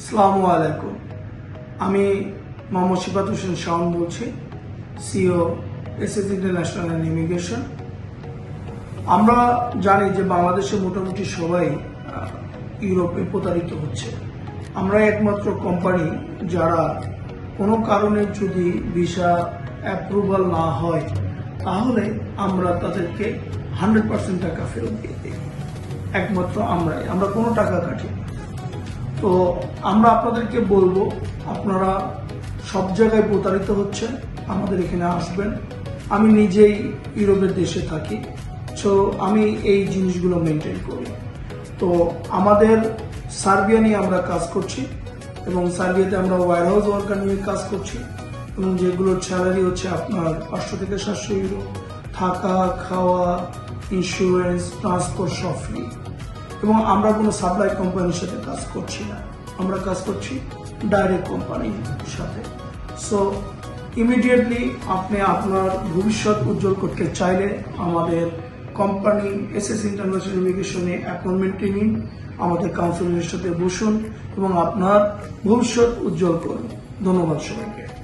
আসসালামু আলাইকুম। আমি মোহাম্মদ সিফাত হোসেন শাওন বলছি CEO S S International and immigration আমরা জানি যে বাংলাদেশে মোটামুটি সবাই ইউরোপে প্রতারিত হচ্ছে। আমরা একমাত্র কোম্পানি যারা কোনো কারণে যদি ভিসা অ্যাপ্রুভাল না হয়, তাহলে আমরা তাদেরকে হান্ড্রেড পার্সেন্ট টাকা ফেরত দিয়ে দিই। একমাত্র আমরাই। আমরা কোনো টাকা কাটি না। তো আমরা আপনাদেরকে বলব, আপনারা সব জায়গায় প্রতারিত হচ্ছেন, আমাদের এখানে আসবেন। আমি নিজেই ইউরোপের দেশে থাকি সো আমি এই জিনিসগুলো মেনটেন করি। তো আমাদের সার্বিয়া নিয়ে আমরা কাজ করছি এবং সার্বিয়াতে আমরা ওয়ার হাউস ওয়ার্কার নিয়ে কাজ করছি এবং যেগুলোর স্যালারি হচ্ছে আপনার পাঁচশো থেকে সাতশো ইউরো থাকা, খাওয়া ইন্স্যুরেন্স ট্রান্সপোর্ট সব ফ্রি এবং আমরা কোনো সাপ্লাই কোম্পানির সাথে কাজ করছি না। আমরা কাজ করছি ডাইরেক্ট কোম্পানির সাথে। সো ইমিডিয়েটলি আপনি আপনার ভবিষ্যৎ উজ্জ্বল করতে চাইলে আমাদের কোম্পানি এস এস ইন্টারন্যাশনাল ইমিগ্রেশনে অ্যাপয়েন্টমেন্ট নিন, আমাদের কাউন্সিলের সাথে বসুন এবং আপনার ভবিষ্যৎ উজ্জ্বল করুন। ধন্যবাদ সবাইকে।